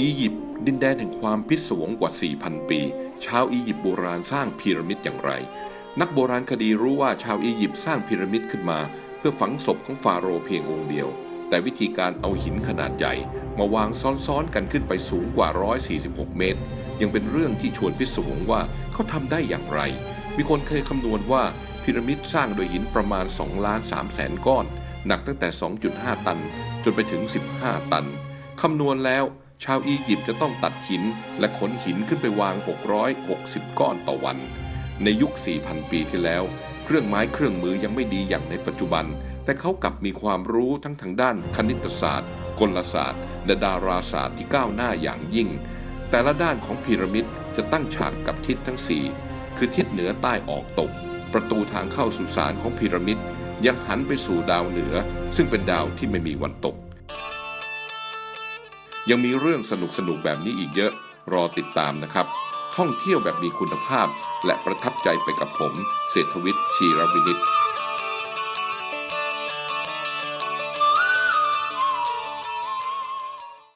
อียิปต์ดินแดนแห่งความพิศวงกว่า 4,000 ปี ชาวอียิปต์โบราณสร้างพีระมิดอย่างไร นักโบราณคดีรู้ว่าชาวอียิปต์สร้างพีระมิดขึ้นมา เพื่อฝังศพของฟาโรห์เพียงองค์เดียว แต่วิธีการเอาหินขนาดใหญ่ มาวางซ้อนๆกันขึ้นไปสูงกว่า 146 เมตร ยังเป็นเรื่องที่ชวนพิศวงว่าเขาทำได้อย่างไร มีคนเคยคำนวณว่าพีระมิดสร้างโดยหินประมาณ2ล้าน3แสนก้อน หนักตั้งแต่ 2.5 ตัน จนไปถึง 15 ตันคำนวณแล้ว ชาวอียิปต์จะต้องตัดหินและขนหินขึ้นไปวาง 660 ก้อนต่อวัน ในยุค 4,000 ปีที่แล้ว เครื่องไม้เครื่องมือยังไม่ดีอย่างในปัจจุบัน แต่เขากลับมีความรู้ทั้งทางด้านคณิตศาสตร์ กลศาสตร์ และดาราศาสตร์ที่ก้าวหน้าอย่างยิ่ง แต่ละด้านของพีระมิดจะตั้งฉากกับทิศทั้ง 4 คือทิศเหนือใต้ออกตก ประตูทางเข้าสุสานของพีระมิดยังหันไปสู่ดาวเหนือ ซึ่งเป็นดาวที่ไม่มีวันตก ยังมีเรื่องสนุกสนุกๆแบบนี้อีกเยอะรอติดตามนะครับ ท่องเที่ยวแบบมีคุณภาพ และประทับใจไปกับผม เศรษฐวิทย์ชีรวินิต